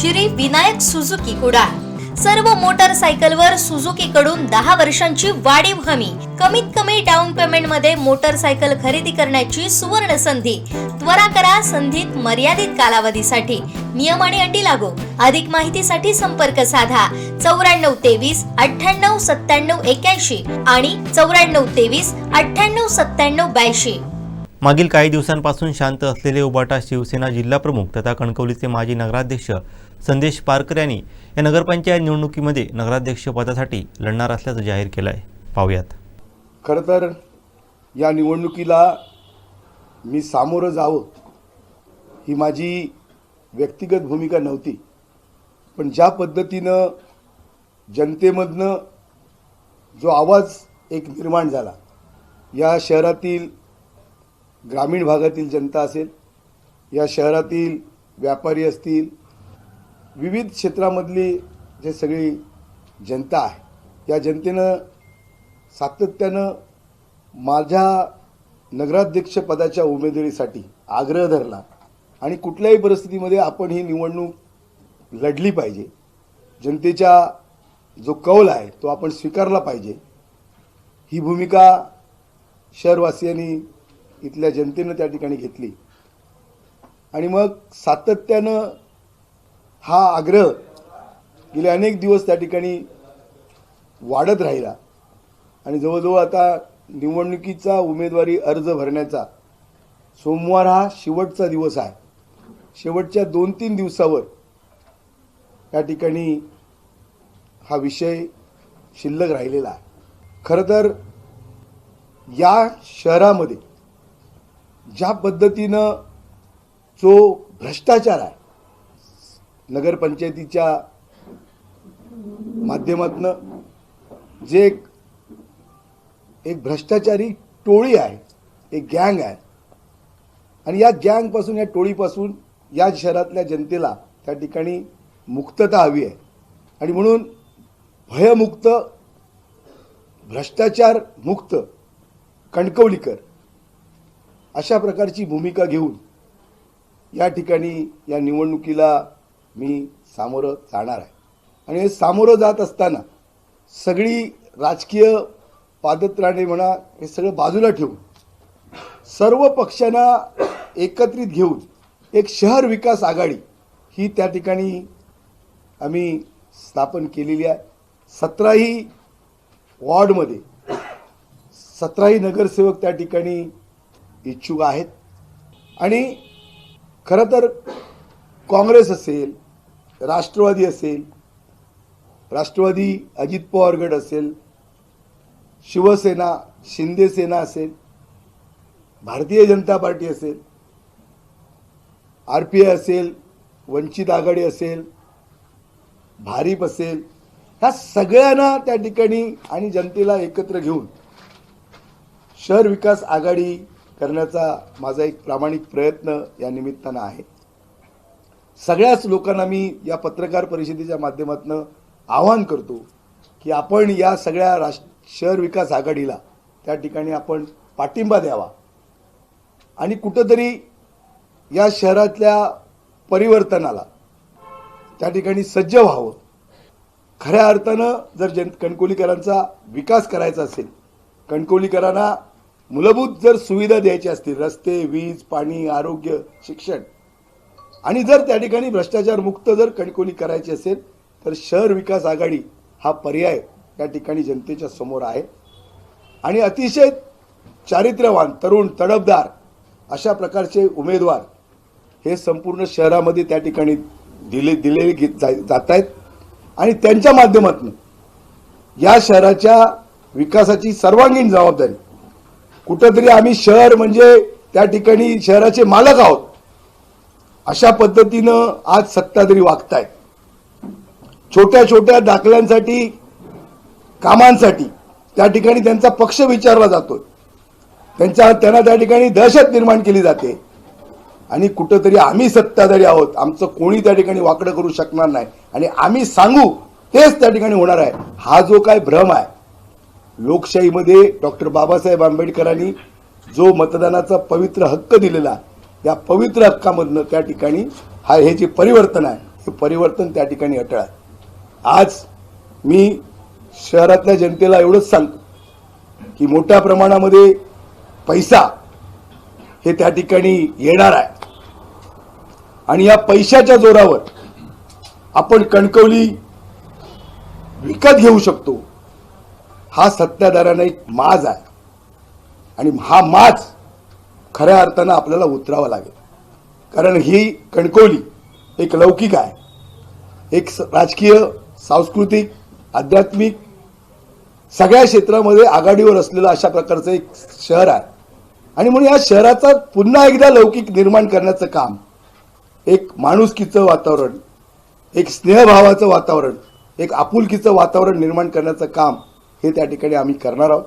Shri Vinayak Suzuki Kudal. सर्व मोटरसायकलवर Suzuki कडून दहा वर्षांची वाढीव हमी. कमीत कमी डाऊन पेमेंटमध्ये मोटरसायकल खरेदी करण्याची सुवर्ण संधी. त्वरा करा संधीत मर्यादित कालावधीसाठी. नियम आणि अटी लागू. अधिक माहितीसाठी संपर्क साधा. चौऱ्याण्णव तेवीस अठ्ठ्याण्णव सत्त्याण्णव एक्याऐंशी आणि चौऱ्याण्णव तेवीस अठ्ठ्याण्णव सत्त्याण्णव ब्याऐंशी. मागील काही दिवसांपासून शांत असलेले उबाटा शिवसेना जिल्हाप्रमुख तथा कणकवलीचे माजी नगराध्यक्ष संदेश पारकर यांनी या नगरपंचायत निवडणुकीमध्ये नगराध्यक्षपदासाठी लढणार असल्याचं जाहीर केलं आहे पाहूयात. खरं तर या निवडणुकीला मी सामोरं जावं ही माझी व्यक्तिगत भूमिका नव्हती. पण ज्या पद्धतीनं जनतेमधनं जो आवाज एक निर्माण झाला या शहरातील ग्रामीण भागातील जनता असेल या शहरातील व्यापारी असतील विविध क्षेत्रामधली जे सगळी जनता आहे या जनतेनं सातत्यानं माझ्या नगराध्यक्षपदाच्या उमेदवारीसाठी आग्रह धरला आणि कुठल्याही परिस्थितीमध्ये आपण ही निवडणूक लढली पाहिजे. जनतेच्या जो कौल आहे तो आपण स्वीकारला पाहिजे. ही भूमिका शहरवासियांनी इथल्या जनतेनं त्या ठिकाणी घेतली. आणि मग सातत्यानं हा आग्रह गेले अनेक दिवस त्या ठिकाणी वाढत राहिला. आणि जवळजवळ आता निवडणुकीचा उमेदवारी अर्ज भरण्याचा सोमवार हा शेवटचा दिवस आहे. शेवटच्या दोन तीन दिवसावर या ठिकाणी हा विषय शिल्लक राहिलेला आहे. खरं तर या शहरामध्ये ज्या पद्धतीनं जो भ्रष्टाचार आहे नगरपंचायतीच्या माध्यमातनं जे एक एक भ्रष्टाचारी टोळी आहे एक गँग आहे आणि या गँगपासून या टोळीपासून या शहरातल्या जनतेला त्या ठिकाणी मुक्तता हवी आहे. आणि म्हणून भयमुक्त भ्रष्टाचार मुक्त कणकवलीकर अशा प्रकारची भूमिका घेऊन या ठिकाणी या निवडणुकीला मी सामोरं जाणार आहे. आणि हे सामोरं जात असताना सगळी राजकीय पादत्राणे म्हणा हे सगळं बाजूला ठेवून सर्व पक्षांना एकत्रित घेऊन एक शहर विकास आघाडी ही त्या ठिकाणी आम्ही स्थापन केलेली आहे. सतराही वॉर्डमध्ये सतराही नगरसेवक त्या ठिकाणी इच्छुक आहेत. आणि खरं तर काँग्रेस असेल राष्ट्रवादी असेल राष्ट्रवादी अजित पवार गट असेल शिवसेना शिंदेसेना असेल भारतीय जनता पार्टी असेल आर पी आय असेल वंचित आघाडी असेल भारीप असेल ह्या सगळ्यांना त्या ठिकाणी आणि जनतेला एकत्र घेऊन शहर विकास आघाडी करण्याचा माझा एक प्रामाणिक प्रयत्न या निमित्तानं आहे. सगळ्याच लोकांना मी या पत्रकार परिषदेच्या माध्यमातून आवाहन करतो की आपण या सगळ्या राष्ट्र शहर विकास आघाडीला त्या ठिकाणी आपण पाठिंबा द्यावा. आणि कुठंतरी या शहरातल्या परिवर्तनाला त्या ठिकाणी सज्ज व्हावं. खऱ्या अर्थानं जर जन कणकोलीकरांचा विकास करायचा असेल कणकोलीकरांना मूलभूत जर सुविधा द्यायची असतील रस्ते वीज पाणी आरोग्य शिक्षण आणि जर त्या ठिकाणी भ्रष्टाचार मुक्त जर कणकोली करायची असेल तर शहर विकास आघाडी हा पर्याय त्या ठिकाणी जनतेच्या समोर आहे. आणि अतिशय चारित्र्यवान तरुण तडफदार अशा प्रकारचे उमेदवार हे संपूर्ण शहरामध्ये त्या ठिकाणी दिले दिले जात आहेत आणि त्यांच्या माध्यमातून या शहराच्या विकासाची सर्वांगीण जबाबदारी कुठंतरी आम्ही शहर म्हणजे त्या ठिकाणी शहराचे मालक आहोत. अशा पद्धतीनं आज सत्ताधारी वागतायत. छोट्या छोट्या दाखल्यांसाठी कामांसाठी त्या ठिकाणी त्यांचा पक्ष विचारला जातोय. त्यांच्या त्यांना त्या ठिकाणी दहशत निर्माण केली जाते. आणि कुठंतरी आम्ही सत्ताधारी आहोत. आमचं कोणी त्या ठिकाणी वाकडं करू शकणार नाही. आणि आम्ही सांगू तेच त्या ठिकाणी होणार आहे. हा जो काय भ्रम आहे लोकशाहीमध्ये डॉक्टर बाबासाहेब आंबेडकरांनी जो मतदानाचा पवित्र हक्क दिलेला आहे, या पवित्र हक्कामधनं त्या ठिकाणी हा हे जे परिवर्तन आहे हे परिवर्तन त्या ठिकाणी अटळ आहे. आज मी शहरातल्या जनतेला एवढंच सांगतो की मोठ्या प्रमाणामध्ये पैसा हे त्या ठिकाणी येणार आहे. आणि या पैशाच्या जोरावर आपण कणकवली विकत घेऊ शकतो. हा सत्ताधाऱ्यांना एक माज आहे. आणि हा माज खऱ्या अर्थानं आपल्याला उतरावं लागेल. कारण ही कणकवली एक लौकिक आहे. एक स- राजकीय सांस्कृतिक आध्यात्मिक सगळ्या क्षेत्रामध्ये आघाडीवर असलेलं अशा प्रकारचं एक शहर आहे. आणि म्हणून या शहराचा पुन्हा एकदा लौकिक निर्माण करण्याचं काम एक माणुसकीचं वातावरण एक स्नेहभावाचं वातावरण एक आपुलकीचं वातावरण निर्माण करण्याचं काम हे त्या ठिकाणी आम्ही करणार आहोत.